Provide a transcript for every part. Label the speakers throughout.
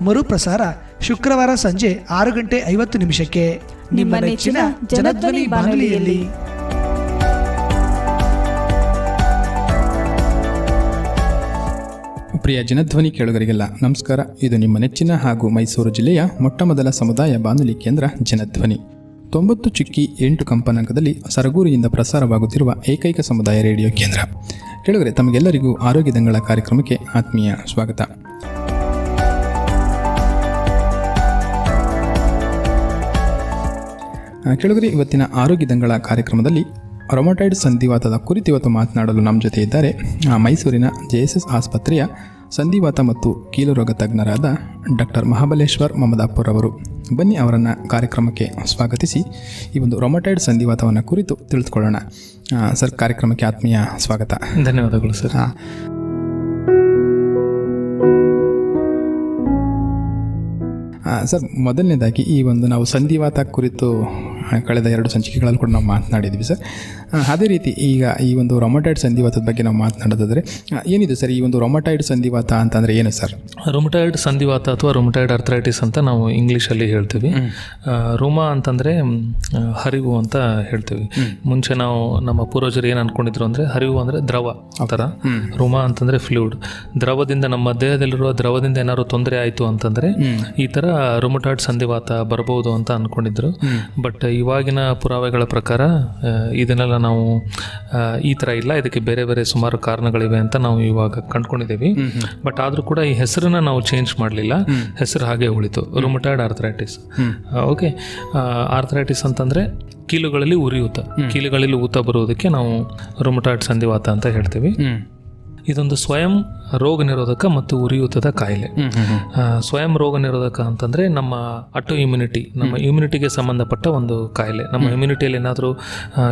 Speaker 1: ಮರುಪ್ರಸಾರ ಶುಕ್ರವಾರ ಸಂಜೆ ಆರು ಗಂಟೆ ಐವತ್ತು ನಿಮಿಷಕ್ಕೆ. ನಿಮ್ಮ ನೆಚ್ಚಿನ ಜನಧ್ವನಿ ಬಾನುಲಿಯಲ್ಲಿ.
Speaker 2: ಪ್ರಿಯ ಜನಧ್ವನಿ ಕೇಳುಗರಿಗೆಲ್ಲ ನಮಸ್ಕಾರ. ಇದು ನಿಮ್ಮ ನೆಚ್ಚಿನ ಹಾಗೂ ಮೈಸೂರು ಜಿಲ್ಲೆಯ ಮೊಟ್ಟಮೊದಲ ಸಮುದಾಯ ಬಾನುಲಿ ಕೇಂದ್ರ ಜನಧ್ವನಿ. ತೊಂಬತ್ತು ಚುಕ್ಕಿ ಎಂಟು ಕಂಪನಾಂಕದಲ್ಲಿ ಸರಗೂರಿಯಿಂದ ಪ್ರಸಾರವಾಗುತ್ತಿರುವ ಏಕೈಕ ಸಮುದಾಯ ರೇಡಿಯೋ ಕೇಂದ್ರ. ಕೇಳುಗರೆ ತಮಗೆಲ್ಲರಿಗೂ ಆರೋಗ್ಯ ದಂಗಳ ಕಾರ್ಯಕ್ರಮಕ್ಕೆ ಆತ್ಮೀಯ ಸ್ವಾಗತ. ಆ, ಇವತ್ತಿನ ಆರೋಗ್ಯ ದಂಗಳ ಕಾರ್ಯಕ್ರಮದಲ್ಲಿ ರೊಮಟೈಡ್ ಸಂಧಿವಾತದ ಕುರಿತು ಇವತ್ತು ಮಾತನಾಡಲು ನಮ್ಮ ಜೊತೆ ಇದ್ದಾರೆ ಮೈಸೂರಿನ ಜೆ ಎಸ್ ಎಸ್ ಆಸ್ಪತ್ರೆಯ ಸಂಧಿವಾತ ಮತ್ತು ಕೀಲು ರೋಗ ತಜ್ಞರಾದ ಡಾಕ್ಟರ್ ಮಹಾಬಲೇಶ್ವರ್ ಮಮದಾಪುರ್ ಅವರು. ಬನ್ನಿ ಅವರನ್ನು ಕಾರ್ಯಕ್ರಮಕ್ಕೆ ಸ್ವಾಗತಿಸಿ ಈ ಒಂದು ರೊಮಟೈಡ್ ಸಂಧಿವಾತವನ್ನು ಕುರಿತು ತಿಳಿದುಕೊಳ್ಳೋಣ. ಸರ್ ಕಾರ್ಯಕ್ರಮಕ್ಕೆ ಆತ್ಮೀಯ ಸ್ವಾಗತ.
Speaker 3: ಧನ್ಯವಾದಗಳು ಸರ್.
Speaker 2: ಹಾಂ ಸರ್ ಮೊದಲನೇದಾಗಿ ಈ ಒಂದು ನಾವು ಸಂಧಿವಾತ ಕುರಿತು ಕಳೆದ ಎರಡು ಸಂಚಿಕೆಗಳಲ್ಲಿ ಕೂಡ ನಾವು ಮಾತನಾಡಿದ್ವಿ ಸರ್. ಅದೇ ರೀತಿ ಈಗ ಈ ಒಂದು ರೊಮಟೈಡ್ ಸಂಧಿವಾತದ ಬಗ್ಗೆ ನಾವು ಮಾತನಾಡೋದಾದರೆ ಏನಿದೆ ಸರ್ ಈ ಒಂದು ರೊಮಟೈಡ್ ಸಂಧಿವಾತ ಅಂತಂದರೆ ಏನು ಸರ್?
Speaker 3: ರೊಮಟೈಡ್ ಸಂಧಿವಾತ ಅಥವಾ ರೊಮಟೈಡ್ ಅರ್ಥರೈಟಿಸ್ ಅಂತ ನಾವು ಇಂಗ್ಲೀಷಲ್ಲಿ ಹೇಳ್ತೀವಿ. ರೋಮ ಅಂತಂದರೆ ಹರಿವು ಅಂತ ಹೇಳ್ತೀವಿ. ಮುಂಚೆ ನಾವು ನಮ್ಮ ಪೂರ್ವಜರು ಏನು ಅಂದ್ಕೊಂಡಿದ್ರು ಅಂದರೆ ಹರಿವು ಅಂದರೆ ದ್ರವ ಆ ಥರ. ರೋಮ ಅಂತಂದರೆ ಫ್ಲೂಡ್ ದ್ರವದಿಂದ ನಮ್ಮ ದೇಹದಲ್ಲಿರುವ ದ್ರವದಿಂದ ಏನಾದ್ರು ತೊಂದರೆ ಆಯಿತು ಅಂತಂದರೆ ಈ ಥರ ರೊಮಟೈಡ್ ಸಂಧಿವಾತ ಬರಬಹುದು ಅಂತ ಅಂದ್ಕೊಂಡಿದ್ರು ಬಟ್ ಇವಾಗಿನ ಪುರಾವೆಗಳ ಪ್ರಕಾರ ಇದನ್ನೆಲ್ಲ ನಾವು ಈ ಥರ ಇಲ್ಲ ಇದಕ್ಕೆ ಬೇರೆ ಬೇರೆ ಸುಮಾರು ಕಾರಣಗಳಿವೆ ಅಂತ ನಾವು ಇವಾಗ ಕಂಡ್ಕೊಂಡಿದ್ದೀವಿ. ಬಟ್ ಆದರೂ ಕೂಡ ಈ ಹೆಸರನ್ನು ನಾವು ಚೇಂಜ್ ಮಾಡಲಿಲ್ಲ. ಹೆಸರು ಹಾಗೆ ಉಳಿತು. ರುಮಟಾಯ್ಡ್ ಆರ್ಥರೈಟಿಸ್ ಓಕೆ ಆರ್ಥರೈಟಿಸ್ ಅಂತಂದರೆ ಕೀಲುಗಳಲ್ಲಿ ಉರಿಯೂತ ಕೀಲುಗಳಲ್ಲಿ ಊತ ಬರುವುದಕ್ಕೆ ನಾವು ರುಮಟಾಯ್ಡ್ ಸಂಧಿವಾತ ಅಂತ ಹೇಳ್ತೀವಿ. ಇದೊಂದು ಸ್ವಯಂ ರೋಗ ನಿರೋಧಕ ಮತ್ತು ಉರಿಯೂತದ ಕಾಯಿಲೆ. ಸ್ವಯಂ ರೋಗ ನಿರೋಧಕ ಅಂತಂದರೆ ನಮ್ಮ ಅಟೋ ಇಮ್ಯುನಿಟಿ ನಮ್ಮ ಇಮ್ಯುನಿಟಿಗೆ ಸಂಬಂಧಪಟ್ಟ ಒಂದು ಕಾಯಿಲೆ. ನಮ್ಮ ಇಮ್ಯುನಿಟಿಯಲ್ಲಿ ಏನಾದರೂ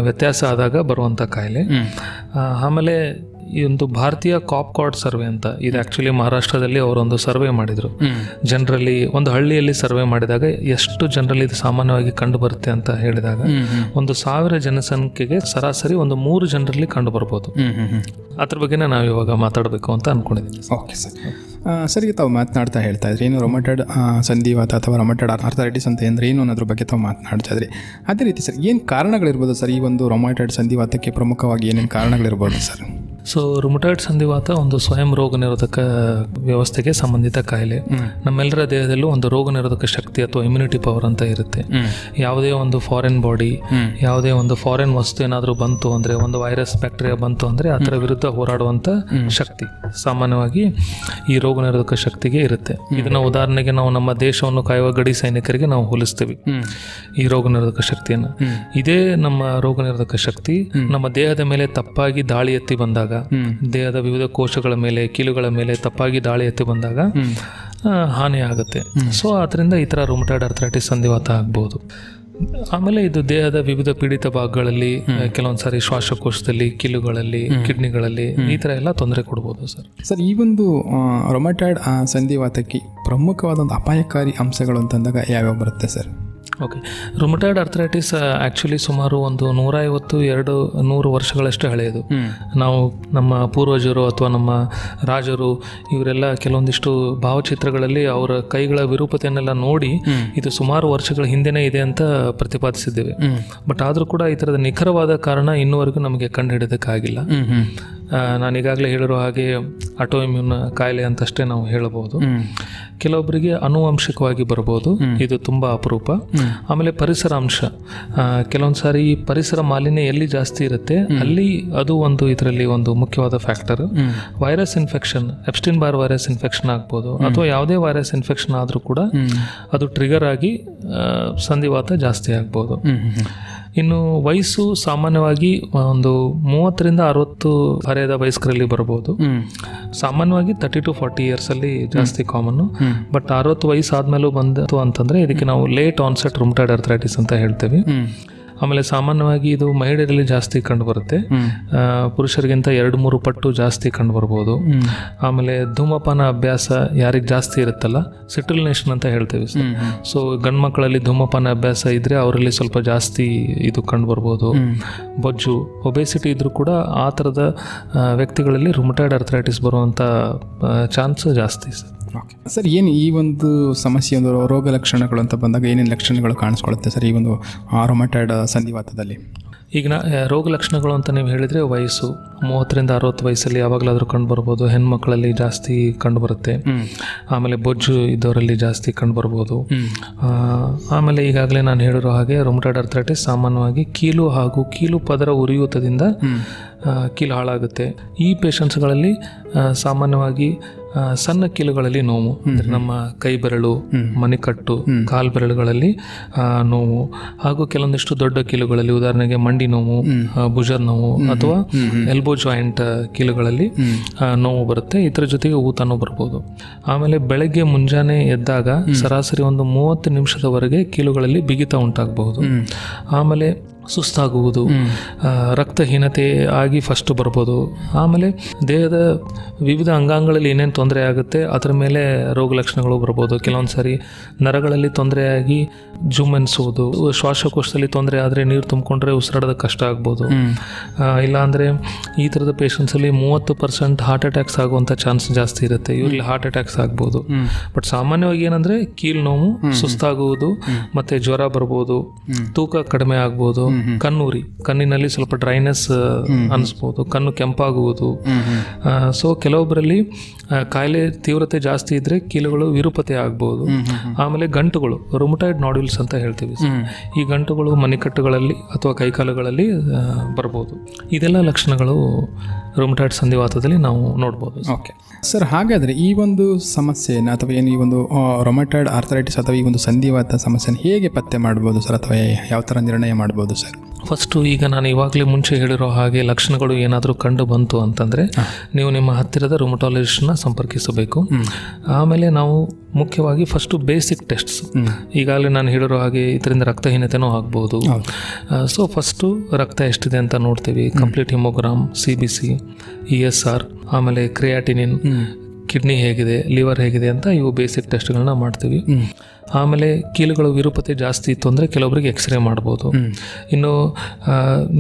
Speaker 3: ವ್ಯತ್ಯಾಸ ಆದಾಗ ಬರುವಂಥ ಕಾಯಿಲೆ. ಆಮೇಲೆ ಈ ಒಂದು ಭಾರತೀಯ ಕಾಪ್ ಕಾರ್ಡ್ ಸರ್ವೆ ಅಂತ ಇದು ಆ್ಯಕ್ಚುಲಿ ಮಹಾರಾಷ್ಟ್ರದಲ್ಲಿ ಅವರೊಂದು ಸರ್ವೆ ಮಾಡಿದರು. ಜನರಲ್ಲಿ ಒಂದು ಹಳ್ಳಿಯಲ್ಲಿ ಸರ್ವೆ ಮಾಡಿದಾಗ ಎಷ್ಟು ಜನರಲ್ಲಿ ಇದು ಸಾಮಾನ್ಯವಾಗಿ ಕಂಡು ಬರುತ್ತೆ ಅಂತ ಹೇಳಿದಾಗ ಒಂದು ಸಾವಿರ ಜನಸಂಖ್ಯೆಗೆ ಸರಾಸರಿ ಒಂದು ಮೂರು ಜನರಲ್ಲಿ ಕಂಡು ಬರ್ಬೋದು. ಅದ್ರ ಬಗ್ಗೆನೇ ನಾವು ಇವಾಗ ಮಾತಾಡಬೇಕು ಅಂತ ಅನ್ಕೊಂಡಿದ್ದೀನಿ
Speaker 2: ಓಕೆ ಸರ್ ಸರಿ ತಾವು ಮಾತನಾಡ್ತಾ ಹೇಳ್ತಾ ಇದ್ರಿ ಏನು ರೊಮಟೆಡ್ ಸಂಧಿವಾತ ಅಥವಾ ರೊಮಟೆಡ್ ಆರ್ಥರೈಟಿಸ್ ಅಂತ ಅಂದರೆ ಏನು ಅನ್ನೋದ್ರ ಬಗ್ಗೆ ತಾವು ಮಾತನಾಡ್ತಾ ಇದ್ರಿ. ಅದೇ ರೀತಿ ಸರ್ ಏನು ಕಾರಣಗಳಿರ್ಬೋದು ಸರ್ ಈ ಒಂದು ರೊಮಟೆಡ್ ಸಂಧಿವಾತಕ್ಕೆ ಪ್ರಮುಖವಾಗಿ ಏನೇನು ಕಾರಣಗಳಿರ್ಬೋದು ಸರ್
Speaker 3: ಸೊ ರುಮಟಾಯ್ಡ್ ಸಂಧಿವಾತ ಒಂದು ಸ್ವಯಂ ರೋಗ ನಿರೋಧಕ ವ್ಯವಸ್ಥೆಗೆ ಸಂಬಂಧಿತ ಕಾಯಿಲೆ. ನಮ್ಮೆಲ್ಲರ ದೇಹದಲ್ಲೂ ಒಂದು ರೋಗ ನಿರೋಧಕ ಶಕ್ತಿ ಅಥವಾ ಇಮ್ಯುನಿಟಿ ಪವರ್ ಅಂತ ಇರುತ್ತೆ. ಯಾವುದೇ ಒಂದು ಫಾರಿನ್ ಬಾಡಿ ಯಾವುದೇ ಒಂದು ಫಾರಿನ್ ವಸ್ತು ಏನಾದರೂ ಬಂತು ಅಂದರೆ ಒಂದು ವೈರಸ್ ಬ್ಯಾಕ್ಟೀರಿಯಾ ಬಂತು ಅಂದರೆ ಅದರ ವಿರುದ್ಧ ಹೋರಾಡುವಂಥ ಶಕ್ತಿ ಸಾಮಾನ್ಯವಾಗಿ ಈ ರೋಗ ನಿರೋಧಕ ಶಕ್ತಿಗೆ ಇರುತ್ತೆ. ಇದನ್ನು ಉದಾಹರಣೆಗೆ ನಾವು ನಮ್ಮ ದೇಶವನ್ನು ಕಾಯುವ ಗಡಿ ಸೈನಿಕರಿಗೆ ನಾವು ಹೋಲಿಸ್ತೀವಿ. ಈ ರೋಗ ನಿರೋಧಕ ಶಕ್ತಿಯನ್ನು. ಇದೇ ನಮ್ಮ ರೋಗ ನಿರೋಧಕ ಶಕ್ತಿ ನಮ್ಮ ದೇಹದ ಮೇಲೆ ತಪ್ಪಾಗಿ ದಾಳಿ ಎತ್ತಿ ಬಂದಾಗ ದೇಹದ ವಿವಿಧ ಕೋಶಗಳ ಮೇಲೆ ಕೀಲುಗಳ ಮೇಲೆ ತಪ್ಪಾಗಿ ದಾಳಿ ಎತ್ತಿ ಬಂದಾಗ ಹಾನಿ ಆಗುತ್ತೆ. ಸೊ ಅದರಿಂದ ಈ ಥರ ರುಮಟಾಯ್ಡ್ ಅರ್ಥರೈಟಿಸ್ ಸಂಧಿವಾತ ಆಗ್ಬೋದು. ಆಮೇಲೆ ಇದು ದೇಹದ ವಿವಿಧ ಪೀಡಿತ ಭಾಗಗಳಲ್ಲಿ ಕೆಲವೊಂದು ಸಾರಿ ಶ್ವಾಸಕೋಶದಲ್ಲಿ ಕೀಲುಗಳಲ್ಲಿ ಕಿಡ್ನಿಗಳಲ್ಲಿ ಈ ಥರ ಎಲ್ಲ ತೊಂದರೆ ಕೊಡ್ಬೋದು ಸರ್.
Speaker 2: ಸರ್ ಈ ಒಂದು ರೊಮಟೈಡ್ ಸಂಧಿವಾತಕ್ಕೆ ಪ್ರಮುಖವಾದ ಒಂದು ಅಪಾಯಕಾರಿ ಅಂಶಗಳು ಅಂತಂದಾಗ ಯಾವ್ಯಾವ ಬರುತ್ತೆ sir?
Speaker 3: Okay. Rheumatoid arthritis actually ಸುಮಾರು ಒಂದು ನೂರ ಐವತ್ತು ಎರಡು ನೂರು ವರ್ಷಗಳಷ್ಟು ಹಳೆಯದು. ನಾವು ನಮ್ಮ ಪೂರ್ವಜರು ಅಥವಾ ನಮ್ಮ ರಾಜರು ಇವರೆಲ್ಲ ಕೆಲವೊಂದಿಷ್ಟು ಭಾವಚಿತ್ರಗಳಲ್ಲಿ ಅವರ ಕೈಗಳ ವಿರೂಪತೆಯನ್ನೆಲ್ಲ ನೋಡಿ ಇದು ಸುಮಾರು ವರ್ಷಗಳ ಹಿಂದೆನೇ ಇದೆ ಅಂತ ಪ್ರತಿಪಾದಿಸಿದ್ದೇವೆ. ಬಟ್ ಆದರೂ ಕೂಡ ಈ ಥರದ ನಿಖರವಾದ ಕಾರಣ ಇನ್ನೂವರೆಗೂ ನಮಗೆ ಕಂಡುಹಿಡಿಯೋದಕ್ಕಾಗಿಲ್ಲ ಆ, ನಾನು ಈಗಾಗಲೇ ಹೇಳಿರೋ ಹಾಗೆ ಆಟೋಇಮ್ಯೂನ್ ಕಾಯಿಲೆ ಅಂತಷ್ಟೇ ನಾವು ಹೇಳಬಹುದು. ಕೆಲವೊಬ್ಬರಿಗೆ ಅನುವಂಶಿಕವಾಗಿ ಬರ್ಬೋದು. ಇದು ತುಂಬ ಅಪರೂಪ. ಆಮೇಲೆ ಪರಿಸರ ಅಂಶ. ಕೆಲವೊಂದ್ಸಾರಿ ಕೆಲವೊಂದು ಸಾರಿ ಪರಿಸರ ಮಾಲಿನ್ಯ ಎಲ್ಲಿ ಜಾಸ್ತಿ ಇರುತ್ತೆ ಅಲ್ಲಿ ಅದು ಒಂದು ಇದರಲ್ಲಿ ಒಂದು ಮುಖ್ಯವಾದ factor. Virus infection Epstein Barr virus infection ಆಗ್ಬೋದು. ಅಥವಾ ಯಾವುದೇ ವೈರಸ್ ಇನ್ಫೆಕ್ಷನ್ ಆದರೂ ಕೂಡ ಅದು ಟ್ರಿಗರ್ ಆಗಿ ಸಂಧಿವಾತ ಜಾಸ್ತಿ ಆಗ್ಬೋದು. ಇನ್ನು ವಯಸ್ಸು ಸಾಮಾನ್ಯವಾಗಿ ಒಂದು ಮೂವತ್ತರಿಂದ ಅರವತ್ತು ಹರೆಯದ ವಯಸ್ಕರಲ್ಲಿ ಬರಬಹುದು ಸಾಮಾನ್ಯವಾಗಿ ತರ್ಟಿ ಟು ಫಾರ್ಟಿ ಇಯರ್ಸಲ್ಲಿ ಜಾಸ್ತಿ ಕಾಮನ್ ಬಟ್ ಅರವತ್ತು ವಯಸ್ಸಾದ್ಮೇಲೂ ಬಂತು ಅಂತಂದ್ರೆ ಇದಕ್ಕೆ ನಾವು ಲೇಟ್ ಆನ್ಸೆಟ್ ರುಮ್ಟೈಡ್ ಅರ್ಥರೈಟಿಸ್ ಅಂತ ಹೇಳ್ತೀವಿ. ಆಮೇಲೆ ಸಾಮಾನ್ಯವಾಗಿ ಇದು ಮಹಿಳೆಯರಲ್ಲಿ ಜಾಸ್ತಿ ಕಂಡು ಬರುತ್ತೆ ಪುರುಷರಿಗಿಂತ ಎರಡು ಮೂರು ಪಟ್ಟು ಜಾಸ್ತಿ ಕಂಡು ಬರ್ಬೋದು ಆಮೇಲೆ ಧೂಮಪಾನ ಅಭ್ಯಾಸ ಯಾರಿಗೆ ಜಾಸ್ತಿ ಇರುತ್ತಲ್ಲ ಸೆಟಲ್ನೇಷನ್ ಅಂತ ಹೇಳ್ತೇವೆ ಸೊ ಗಂಡು ಮಕ್ಕಳಲ್ಲಿ ಧೂಮಪಾನ ಅಭ್ಯಾಸ ಇದ್ರೆ ಅವರಲ್ಲಿ ಸ್ವಲ್ಪ ಜಾಸ್ತಿ ಇದು ಕಂಡು ಬರ್ಬೋದು ಬೊಜ್ಜು ಒಬೆಸಿಟಿ ಇದ್ರೂ ಕೂಡ ಆ ಥರದ ವ್ಯಕ್ತಿಗಳಲ್ಲಿ ರುಮಟೈಡ್ ಅರ್ಥರೈಟಿಸ್ ಬರುವಂಥ ಚಾನ್ಸ್ ಜಾಸ್ತಿ ಸರ್.
Speaker 2: ಓಕೆ ಸರ್ ಏನು ಈ ಒಂದು ಸಮಸ್ಯೆ ಒಂದು ರೋಗ ಲಕ್ಷಣಗಳು ಅಂತ ಬಂದಾಗ ಏನೇನು ಲಕ್ಷಣಗಳು ಕಾಣಿಸ್ಕೊಳುತ್ತೆ ಸರ್ ಈ ಒಂದು ಆರೋಮಟೈಡ್ ಸಂಧಿವಾತದಲ್ಲಿ?
Speaker 3: ಈಗ ನಾ ರೋಗ ಲಕ್ಷಣಗಳು ಅಂತ ನೀವು ಹೇಳಿದರೆ ವಯಸ್ಸು ಮೂವತ್ತರಿಂದ ಅರವತ್ತು ವಯಸ್ಸಲ್ಲಿ ಯಾವಾಗಲಾದರೂ ಕಂಡು ಬರ್ಬೋದು ಹೆಣ್ಮಕ್ಳಲ್ಲಿ ಜಾಸ್ತಿ ಕಂಡು ಬರುತ್ತೆ ಆಮೇಲೆ ಬೊಜ್ಜು ಇದ್ದವರಲ್ಲಿ ಜಾಸ್ತಿ ಕಂಡು ಬರ್ಬೋದು ಆಮೇಲೆ ಈಗಾಗಲೇ ನಾನು ಹೇಳಿರೋ ಹಾಗೆ ರೊಮಟೈಡ್ ಅರ್ಥರೈಟಿಸ್ ಸಾಮಾನ್ಯವಾಗಿ ಕೀಲು ಹಾಗೂ ಕೀಲು ಪದರ ಉರಿಯೂತದಿಂದ ಕೀಲು ಹಾಳಾಗುತ್ತೆ. ಈ ಪೇಷಂಟ್ಸ್ಗಳಲ್ಲಿ ಸಾಮಾನ್ಯವಾಗಿ ಸಣ್ಣ ಕೀಲುಗಳಲ್ಲಿ ನೋವು ಅಂದರೆ ನಮ್ಮ ಕೈ ಬೆರಳು ಮಣಿಕಟ್ಟು ಕಾಲ್ ಬೆರಳುಗಳಲ್ಲಿ ನೋವು. ಹಾಗೂ ಕೆಲವೊಂದಿಷ್ಟು ದೊಡ್ಡ ಕೀಲುಗಳಲ್ಲಿ ಉದಾಹರಣೆಗೆ ಮಂಡಿ ನೋವು ಭುಜರ್ ನೋವು ಅಥವಾ ಎಲ್ಬೋ ಜಾಯಿಂಟ್ ಕೀಲುಗಳಲ್ಲಿ ನೋವು ಬರುತ್ತೆ. ಇದರ ಜೊತೆಗೆ ಊತನೂ ಬರ್ಬೋದು. ಆಮೇಲೆ ಬೆಳಗ್ಗೆ ಮುಂಜಾನೆ ಎದ್ದಾಗ ಸರಾಸರಿ ಒಂದು ಮೂವತ್ತು ನಿಮಿಷದವರೆಗೆ ಕೀಲುಗಳಲ್ಲಿ ಬಿಗಿತ ಉಂಟಾಗಬಹುದು. ಆಮೇಲೆ ಸುಸ್ತಾಗುವುದು. ರಕ್ತಹೀನತೆ ಆಗಿ ಫಸ್ಟ್ ಬರ್ಬೋದು. ಆಮೇಲೆ ದೇಹದ ವಿವಿಧ ಅಂಗಾಂಗಗಳಲ್ಲಿ ಏನೇನು ತೊಂದರೆ ಆಗುತ್ತೆ ಅದರ ಮೇಲೆ ರೋಗ ಲಕ್ಷಣಗಳು ಬರ್ಬೋದು. ಕೆಲವೊಂದು ಸಾರಿ ನರಗಳಲ್ಲಿ ತೊಂದರೆಯಾಗಿ ಜುಮ್ ಶ್ವಾಸಕೋಶದಲ್ಲಿ ತೊಂದರೆ ಆದರೆ ನೀರು ತುಂಬಿಕೊಂಡ್ರೆ ಉಸಿರಾಡೋದು ಕಷ್ಟ ಆಗ್ಬೋದು. ಇಲ್ಲಾಂದರೆ ಈ ಥರದ ಪೇಷಂಟ್ಸಲ್ಲಿ ಮೂವತ್ತು ಪರ್ಸೆಂಟ್ ಹಾರ್ಟ್ ಅಟ್ಯಾಕ್ಸ್ ಆಗುವಂಥ ಚಾನ್ಸ್ ಜಾಸ್ತಿ ಇರುತ್ತೆ. ಇವರಲ್ಲಿ ಹಾರ್ಟ್ ಅಟ್ಯಾಕ್ಸ್ ಆಗ್ಬೋದು. ಬಟ್ ಸಾಮಾನ್ಯವಾಗಿ ಏನಂದರೆ ಕೀಲು ನೋವು ಸುಸ್ತಾಗುವುದು ಮತ್ತು ಜ್ವರ ಬರ್ಬೋದು. ತೂಕ ಕಡಿಮೆ ಆಗ್ಬೋದು. ಕಣ್ಣೂರಿ. ಕಣ್ಣಿನಲ್ಲಿ ಸ್ವಲ್ಪ ಡ್ರೈನೆಸ್ ಅನಿಸ್ಬೋದು. ಕಣ್ಣು ಕೆಂಪಾಗುವುದು. ಸೊ ಕೆಲವೊಬ್ಬರಲ್ಲಿ ಕಾಯಿಲೆ ತೀವ್ರತೆ ಜಾಸ್ತಿ ಇದ್ರೆ ಕೀಲುಗಳು ವಿರೂಪತೆ ಆಗ್ಬೋದು. ಆಮೇಲೆ ಗಂಟುಗಳು ರುಮಟೈಡ್ ನಾಡ್ಯೂಲ್ಸ್ ಅಂತ ಹೇಳ್ತೀವಿ. ಈ ಗಂಟುಗಳು ಮಣಿಕಟ್ಟುಗಳಲ್ಲಿ ಅಥವಾ ಕೈಕಾಲುಗಳಲ್ಲಿ ಬರ್ಬೋದು. ಇದೆಲ್ಲ ಲಕ್ಷಣಗಳು ರುಮಟೈಡ್ ಸಂಧಿವಾತದಲ್ಲಿ ನಾವು ನೋಡ್ಬೋದು.
Speaker 2: ಓಕೆ ಸರ್ ಹಾಗಾದರೆ ಈ ಒಂದು ಸಮಸ್ಯೆಯನ್ನು ಅಥವಾ ಏನು ಈ ಒಂದು ರೊಮಟೈಡ್ ಆರ್ಥರೈಟಿಸ್ ಅಥವಾ ಈ ಒಂದು ಸಂಧಿವಾತ ಸಮಸ್ಯೆನ ಹೇಗೆ ಪತ್ತೆ ಮಾಡ್ಬೋದು ಸರ್ ಅಥವಾ ಯಾವ ಥರ ನಿರ್ಣಯ ಮಾಡ್ಬೋದು ಸರ್
Speaker 3: ಫಸ್ಟು ಈಗ ನಾನು ಇವಾಗಲೇ ಮುಂಚೆ ಹೇಳಿರೋ ಹಾಗೆ ಲಕ್ಷಣಗಳು ಏನಾದರೂ ಕಂಡು ಬಂತು ಅಂತಂದರೆ ನೀವು ನಿಮ್ಮ ಹತ್ತಿರದ ರೂಮಟಾಲಜಿಸ್ಟ್ನ ಸಂಪರ್ಕಿಸಬೇಕು. ಆಮೇಲೆ ನಾವು ಮುಖ್ಯವಾಗಿ ಫಸ್ಟು ಬೇಸಿಕ್ ಟೆಸ್ಟ್ಸ್ ಈಗಾಗಲೇ ನಾನು ಹೇಳಿರೋ ಹಾಗೆ ಇದರಿಂದ ರಕ್ತಹೀನತೆನೂ ಆಗ್ಬೋದು. ಸೊ ಫಸ್ಟು ರಕ್ತ ಎಷ್ಟಿದೆ ಅಂತ ನೋಡ್ತೀವಿ. Complete haemogram C B C E S R ಆಮೇಲೆ ಕ್ರಿಯಾಟಿನಿನ್ ಕಿಡ್ನಿ ಹೇಗಿದೆ, ಲಿವರ್ ಹೇಗಿದೆ ಅಂತ ಇವು ಬೇಸಿಕ್ ಟೆಸ್ಟ್ಗಳನ್ನ ಮಾಡ್ತೀವಿ. ಆಮೇಲೆ ಕೀಲುಗಳು ವಿರೂಪತೆ ಜಾಸ್ತಿ ಇತ್ತು ಅಂದರೆ ಕೆಲವೊಬ್ಬರಿಗೆ ಎಕ್ಸ್ರೇ ಮಾಡ್ಬೋದು. ಇನ್ನು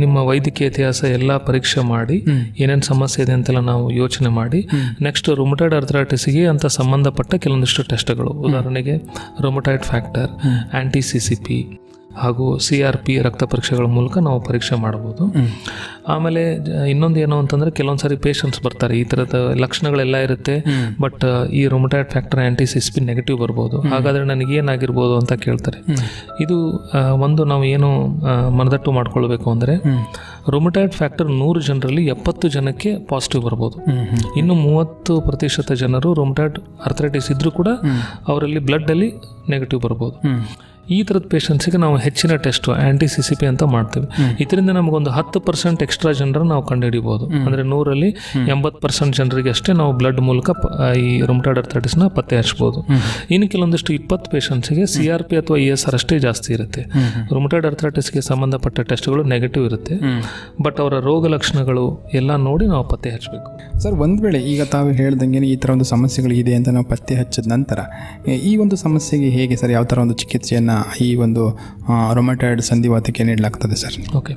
Speaker 3: ನಿಮ್ಮ ವೈದ್ಯಕೀಯ ಇತಿಹಾಸ ಎಲ್ಲ ಪರೀಕ್ಷೆ ಮಾಡಿ, ಏನೇನು ಸಮಸ್ಯೆ ಇದೆ ಅಂತೆಲ್ಲ ನಾವು ಯೋಚನೆ ಮಾಡಿ ನೆಕ್ಸ್ಟ್ ರುಮಟೈಡ್ ಅರ್ಥರೈಟಿಸ್ಗೆ ಅಂತ ಸಂಬಂಧಪಟ್ಟ ಕೆಲವೊಂದಿಷ್ಟು ಟೆಸ್ಟ್ಗಳು. ಉದಾಹರಣೆಗೆ rheumatoid factor anti C C P ಹಾಗೂ ಸಿ ಆರ್ ಪಿ ರಕ್ತ ಪರೀಕ್ಷೆಗಳ ಮೂಲಕ ನಾವು ಪರೀಕ್ಷೆ ಮಾಡ್ಬೋದು. ಆಮೇಲೆ, ಇನ್ನೊಂದು ಏನು ಅಂತಂದರೆ ಕೆಲವೊಂದು ಸಾರಿ ಪೇಷಂಟ್ಸ್ ಬರ್ತಾರೆ. ಈ ಥರದ ಲಕ್ಷಣಗಳೆಲ್ಲ ಇರುತ್ತೆ. ಬಟ್ ಈ rheumatoid factor anti CCP negative ಬರ್ಬೋದು. ಹಾಗಾದರೆ ನನಗೆ ಏನಾಗಿರ್ಬೋದು ಅಂತ ಕೇಳ್ತಾರೆ. ಇದು ಒಂದು ನಾವು ಏನು ಮನದಟ್ಟು ಮಾಡ್ಕೊಳ್ಬೇಕು ಅಂದರೆ ರೊಮಟೈಡ್ ಫ್ಯಾಕ್ಟರ್ ನೂರು ಜನರಲ್ಲಿ ಎಪ್ಪತ್ತು ಜನಕ್ಕೆ ಪಾಸಿಟಿವ್ ಬರ್ಬೋದು. ಇನ್ನು ಮೂವತ್ತು ಪ್ರತಿಶತ ಜನರು ರೊಮಟಾಯ್ಡ್ ಅರ್ಥರೈಟಿಸ್ ಇದ್ದರೂ ಕೂಡ, ಅವರಲ್ಲಿ ಬ್ಲಡ್ಡಲ್ಲಿ ನೆಗೆಟಿವ್ ಬರ್ಬೋದು. ಈ ಥರದ ಪೇಷಂಟ್ಸಿಗೆ ನಾವು ಹೆಚ್ಚಿನ test anti C C P ಅಂತ ಮಾಡ್ತೀವಿ. ಇದರಿಂದ ನಮಗೊಂದು ಹತ್ತು ಪರ್ಸೆಂಟ್ ಎಕ್ಸ್ಟ್ರಾ ಜನರನ್ನು ನಾವು ಕಂಡುಹಿಡಿಬೋದು. ಅಂದರೆ ನೂರಲ್ಲಿ ಎಂಬತ್ತು ಪರ್ಸೆಂಟ್ ಜನರಿಗೆ ಅಷ್ಟೇ ನಾವು ಬ್ಲಡ್ ಮೂಲಕ ಈ ರುಮಟಾಯ್ಡ್ ಥರ್ಟಿಸ್ನ ಪತ್ತೆ ಹಚ್ಬೋದು ಇನ್ನು ಕೆಲವೊಂದಿಷ್ಟು ಇಪ್ಪತ್ತು ಪೇಷಂಟ್ಸಿಗೆ ಸಿ ಆರ್ ಪಿ ಅಥವಾ ಇ ಎಸ್ ಆರ್ ಅಷ್ಟೇ ಜಾಸ್ತಿ ಇರುತ್ತೆ. ರುಮಟೈಡ್ ಅರ್ಥರೈಟಿಸ್ಗೆ ಸಂಬಂಧಪಟ್ಟ ಟೆಸ್ಟ್ಗಳು ನೆಗೆಟಿವ್ ಇರುತ್ತೆ. ಬಟ್ ಅವರ ರೋಗ ಲಕ್ಷಣಗಳು ಎಲ್ಲ ನೋಡಿ ನಾವು ಪತ್ತೆ ಹಚ್ಚಬೇಕು.
Speaker 2: ಸರ್ ಒಂದು ವೇಳೆ ಈಗ ತಾವು ಹೇಳ್ದಂಗೆ ಈ ಥರ ಒಂದು ಸಮಸ್ಯೆಗಳು ಇದೆ ಅಂತ ನಾವು ಪತ್ತೆ ಹಚ್ಚಿದ ನಂತರ ಈ ಒಂದು ಸಮಸ್ಯೆಗೆ ಹೇಗೆ ಸರ್ ಯಾವ ಥರ ಒಂದು ಚಿಕಿತ್ಸೆಯನ್ನು ಈ ಒಂದು ರೊಮಟೈಡ್ ಸಂಧಿವಾತಕ್ಕೆ ನೀಡಲಾಗ್ತದೆ ಸರ್.
Speaker 3: ಓಕೆ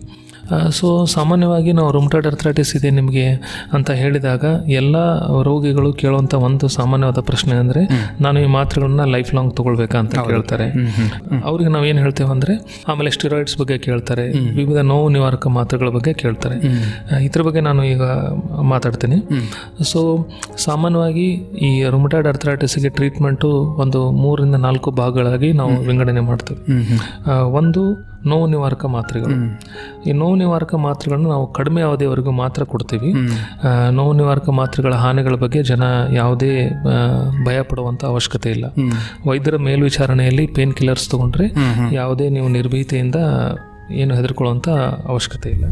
Speaker 3: ಸೊ ಸಾಮಾನ್ಯವಾಗಿ ನಾವು ರುಮಟೈಡ್ ಅರ್ಥರೈಟಿಸ್ ಇದೆ ನಿಮಗೆ ಅಂತ ಹೇಳಿದಾಗ ಎಲ್ಲ ರೋಗಿಗಳು ಕೇಳುವಂಥ ಒಂದು ಸಾಮಾನ್ಯವಾದ ಪ್ರಶ್ನೆ ಅಂದರೆ ನಾನು ಈ ಮಾತ್ರೆಗಳನ್ನ ಲೈಫ್ ಲಾಂಗ್ ತಗೊಳ್ಬೇಕಾ ಅಂತ ಕೇಳ್ತಾರೆ. ಅವ್ರಿಗೆ ನಾವು ಏನು ಹೇಳ್ತೇವೆ ಅಂದರೆ ಆಮೇಲೆ ಸ್ಟಿರಾಯ್ಡ್ಸ್ ಬಗ್ಗೆ ಕೇಳ್ತಾರೆ ವಿವಿಧ ನೋವು ನಿವಾರಕ ಮಾತ್ರೆಗಳ ಬಗ್ಗೆ ಕೇಳ್ತಾರೆ. ಇದ್ರ ಬಗ್ಗೆ ನಾನು ಈಗ ಮಾತಾಡ್ತೀನಿ. ಸೊ ಸಾಮಾನ್ಯವಾಗಿ ಈ ರುಮಟೈಡ್ ಅರ್ಥರೈಟಿಸ್ಗೆ ಟ್ರೀಟ್ಮೆಂಟು ಒಂದು ಮೂರರಿಂದ ನಾಲ್ಕು ಭಾಗಗಳಾಗಿ ನಾವು ವಿಂಗಡಣೆ ಮಾಡ್ತೇವೆ. ಒಂದು ನೋವು ನಿವಾರಕ ಮಾತ್ರೆಗಳು. ಈ ನೋವು ನಿವಾರಕ ಮಾತ್ರೆಗಳನ್ನು ನಾವು ಕಡಿಮೆ ಅವಧಿಯವರೆಗೂ ಮಾತ್ರ ಕೊಡ್ತೀವಿ. ನೋವು ನಿವಾರಕ ಮಾತ್ರೆಗಳ ಹಾನಿಗಳ ಬಗ್ಗೆ ಜನ ಯಾವುದೇ ಭಯ ಪಡುವಂಥ ಅವಶ್ಯಕತೆ ಇಲ್ಲ. ವೈದ್ಯರ ಮೇಲ್ವಿಚಾರಣೆಯಲ್ಲಿ ಪೇನ್ ಕಿಲ್ಲರ್ಸ್ ತಗೊಂಡ್ರೆ ಯಾವುದೇ ನೀವು ನಿರ್ಭೀತಿಯಿಂದ ಏನು ಹೆದರ್ಕೊಳ್ಳುವಂಥ ಅವಶ್ಯಕತೆ ಇಲ್ಲ.